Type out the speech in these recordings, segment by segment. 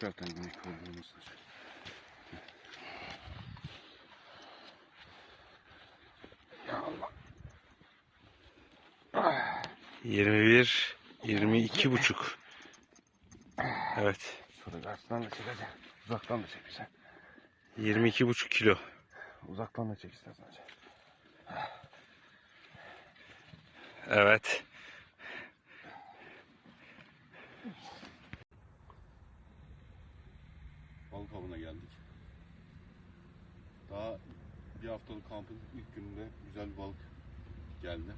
Zaten güney kıvrılmasın. 21, 22 buçuk. Evet. Şurada karşıdan da çekeceksin. Uzaktan da çekeceksin. 22 buçuk kilo. Uzaktan da çek istersen. Evet. Balık avına geldik. Daha bir haftalık kampın ilk gününde güzel bir balık geldi.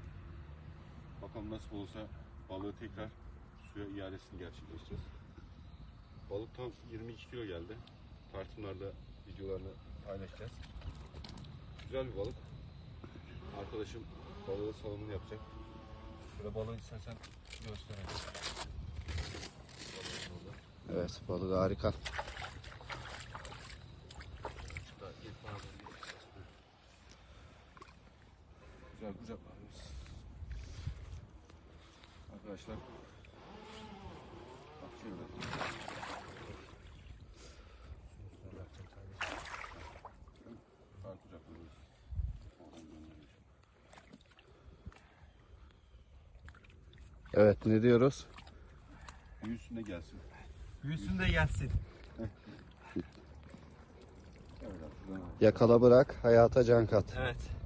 Bakalım nasıl olursa balığı tekrar suya iadesini gerçekleştireceğiz. Balık tam 22 kilo geldi. Tartımlarda videolarını paylaşacağız. Güzel bir balık. Arkadaşım balığı salımını yapacak. Şöyle balığı istersen gösterelim. Evet balık harika. Daha ilk bazen Güzel kucaklarımız. Arkadaşlar. Bak şöyle. Oradan göndermiş. Evet ne diyoruz? Büyüsün de gelsin. Büyüsün de gelsin. Yakala bırak hayata can kat. Evet.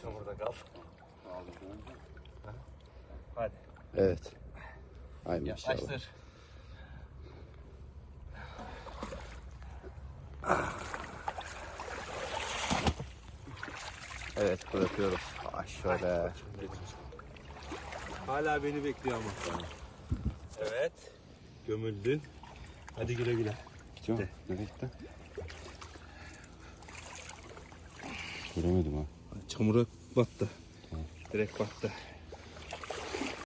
Şöyle Çamurda kal. Hadi. Evet. Ay maşallah. Yaklaştır. Evet bırakıyoruz. Şöyle. Hala beni bekliyor ama. Evet. Gömüldün. Hadi güle güle. Gidiyor. Nereye gitti? Göremedim ha. Çamura battı. Direkt battı.